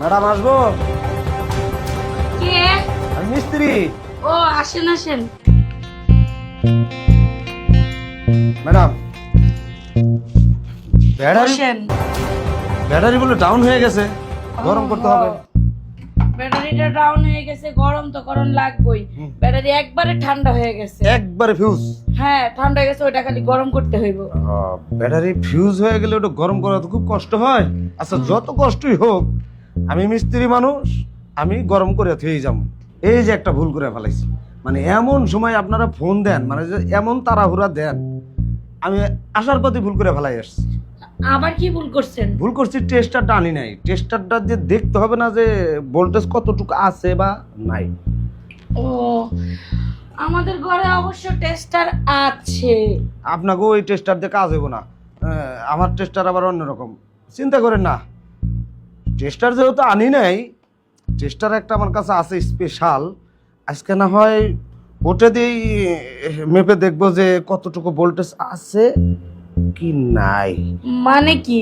Madam আসব? কে? আমি মিস্ত্রি। ও আসেন আসেন। ম্যাডাম ব্যাটারি ব্যাটারি বলে ডাউন হয়ে গেছে। গরম করতে হবে। ব্যাটারিটা ডাউন হয়ে গেছে গরম তো গরম লাগবেই। ব্যাটারি একবারে ঠান্ডা হয়ে গেছে। একবারে ফিউজ হ্যাঁ ঠান্ডা হয়ে গেছে ওটা খালি গরম করতে হইব। ব্যাটারি ফিউজ হয়ে গেলে ওটা গরম করা তো খুব কষ্ট হয়। আচ্ছা যত কষ্টই হোক আমি মিস্ত্রি মানুষ আমি গরম করে থুয়ে যাব। এই যে একটা ভুল করে ফেলাইছি। মানে এমন সময় আপনারা ফোন দেন মানে যে এমন তাড়াহুড়া দেন আমি আসার পথে ভুল করে ফেলাই আসছি। আবার কি ভুল করছেন? ভুল করছি টেস্টারটা আনি নাই। টেস্টারটা যে দেখতে হবে না যে ভোল্টেজ কতটুকু আছে বা নাই। ও আমাদের ঘরে অবশ্য টেস্টার আছে। আপনাকেও ওই টেস্টার দিয়ে কাজ হইব না। আমার টেস্টার আবার অন্যরকম। চিন্তা করেন না। টেস্টার যেহেতু আনি নাই টেস্টার একটা আমার কাছে আছে স্পেশাল আজকে না হয় ওটা দিয়েই মেপে দেখব যে কতটুকু ভোল্টেজ আছে কি নাই। মানে কি?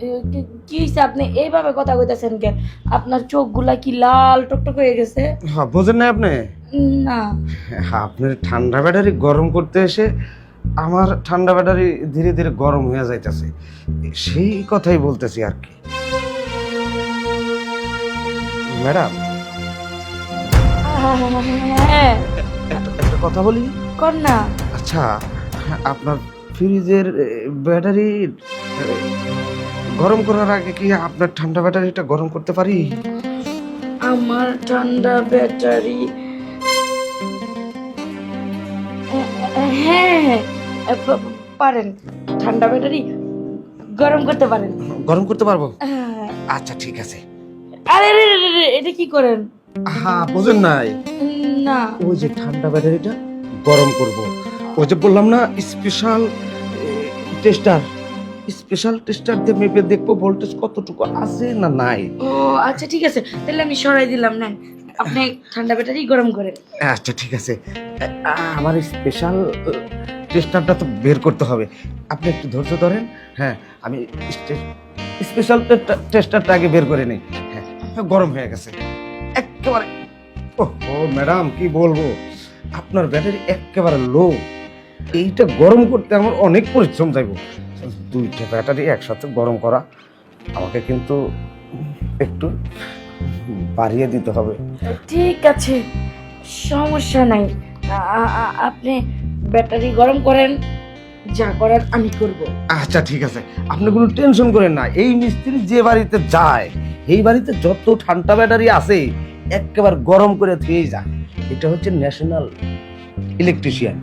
কি- কি আপনি এইভাবে কথা কইতাছেন কেন? আপনার চোখগুলা কি লাল টকটক হয়ে গেছে? হ্যাঁ বোঝেন না আপনি? না। আপনার ঠান্ডা ব্যাটারি গরম করতে এসে আমার ঠান্ডা ব্যাটারি ধীরে ধীরে গরম হয়ে যাইতেছে। সেই কথাই বলতেছি আর কি। ম্যাডাম। হ্যাঁ। একটা কথা বলি? কর না। আচ্ছা আপনার ফ্রিজের ব্যাটারি গরম করার আগে কি আপনার ঠান্ডা ব্যাটারিটা গরম করতে পারি? আমার ঠান্ডা ব্যাটারি হ্যাঁ হ্যাঁ পারেন। ঠান্ডা ব্যাটারি গরম করতে পারেন। গরম করতে পারব? হ্যাঁ। আচ্ছা ঠিক আছে। আরে রে রে, রে, এটা কি করেন? হ্যাঁ বোঝেন নাই। না। ওই যে ঠান্ডা ব্যাটারিটা গরম করব। ওই যে বললাম না স্পেশাল টেস্টার স্পেশাল টেস্টার দিয়ে মেপে দেখব ভোল্টেজ কতটুকু আছে না নাই। ও আচ্ছা ঠিক আছে। তাহলে আমি সরাই দিলাম নেন। আপনি ঠান্ডা ব্যাটারি গরম করেন আচ্ছা ঠিক আছে। আ- আমার স্পেশাল টেস্টারটা তো বের করতে হবে। আপনি একটু ধৈর্য ধরেন। হ্যাঁ আমি স্পেশাল টেস্টারটা আগে বের করে নিই। গরম হয়ে গেছে। একেবারে ও ম্যাডাম কি বলব? আপনার ব্যাটারি একেবারে লো। এইটা গরম করতে আমার অনেক পরিশ্রম যাইব। দুইটা ব্যাটারি একসাথে গরম করা আমাকে কিন্তু একটু বাড়িয়ে দিতে হবে। ঠিক আছে সমস্যা নাই। আপনি ব্যাটারি গরম করেন যা করার আমি করব। আচ্ছা ঠিক আছে। আপনি কোনো টেনশন করেন না। এই মিস্ত্রি যে বাড়িতে যায় এই বাড়িতে যত ঠান্ডা ব্যাটারি আছে, একেবারে গরম করে ধুয়ে যায় এটা হচ্ছে ন্যাশনাল ইলেকট্রিশিয়ান